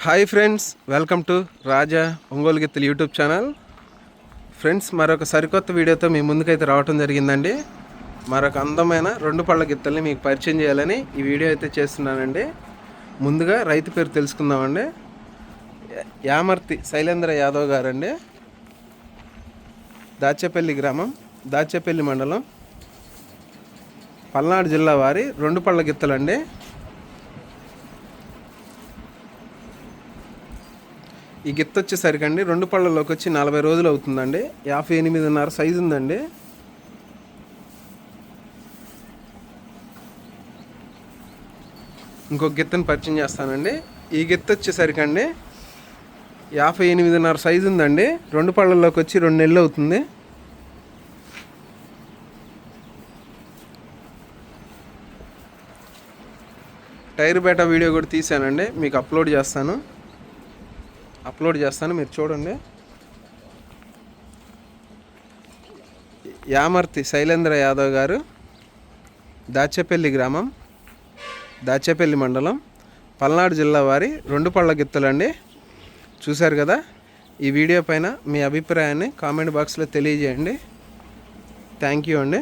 Hi friends welcome to Raja Ongole గిత్తలు YouTube channel friends మరొక సరికొత్త వీడియోతో మీ ముందుకైతే రావటం జరిగిందండి. మరొక అందమైన రెండు పళ్ళ గిత్తల్ని మీకు పరిచయం చేయాలని ఈ వీడియో అయితే చేస్తున్నానండి. ముందుగా రైతు పేరు తెలుసుకుందామండి. యామర్తి శైలేంద్ర యాదవ్ గారండి. దాచేపల్లి గ్రామం దాచేపల్లి మండలం పల్నాడు జిల్లా వారి రెండు పళ్ళ గిత్తలండి. ఈ గిత్త వచ్చేసరికి అండి రెండు పళ్ళలోకి వచ్చి నలభై రోజులు అవుతుందండి. యాభై ఎనిమిదిన్నర సైజు ఉందండి. ఇంకొక గిత్తని పరిచయం చేస్తానండి. ఈ గిత్త వచ్చేసరికి అండి యాభై ఎనిమిదిన్నర సైజు ఉందండి. రెండు పళ్ళల్లోకి వచ్చి రెండు నెలలు అవుతుంది. టైర్ బేటా వీడియో కూడా తీసానండి మీకు అప్లోడ్ చేస్తాను. అప్లోడ్ చేస్తాను మీరు చూడండి. యామర్తి శైలేంద్ర యాదవ్ గారు దాచేపల్లి గ్రామం దాచేపల్లి మండలం పల్నాడు జిల్లా వారి రెండు పళ్ళ గిత్తలండి చూశారు కదా ఈ వీడియో పైన మీ అభిప్రాయాన్ని కామెంట్ బాక్స్లో తెలియజేయండి. థ్యాంక్ యూ అండి.